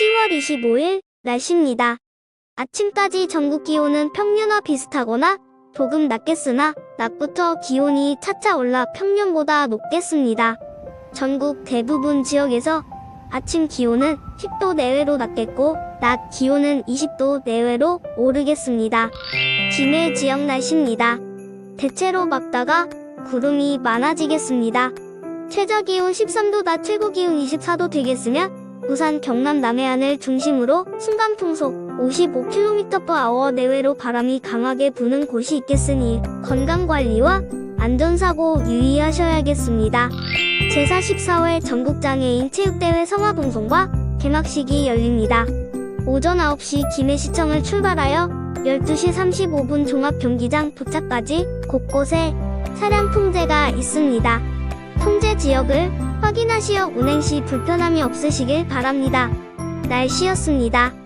25일 날씨입니다. 아침까지 전국 기온은 평년과 비슷하거나 조금 낮겠으나 낮부터 기온이 차차 올라 평년보다 높겠습니다. 전국 대부분 지역에서 아침 기온은 10도 내외로 낮겠고 낮 기온은 20도 내외로 오르겠습니다. 김해 지역 날씨입니다. 대체로 맑다가 구름이 많아지겠습니다. 최저 기온 13도, 낮 최고 기온 24도 되겠으며 부산 경남 남해안을 중심으로 순간 풍속 55km/h 내외로 바람이 강하게 부는 곳이 있겠으니 건강 관리와 안전사고 유의하셔야겠습니다. 제44회 전국장애인 체육대회 성화봉송과 개막식이 열립니다. 오전 9시 김해시청을 출발하여 12시 35분 종합경기장 도착까지 곳곳에 차량 통제가 있습니다. 통제 지역을 확인하시어 운행 시 불편함이 없으시길 바랍니다. 날씨였습니다.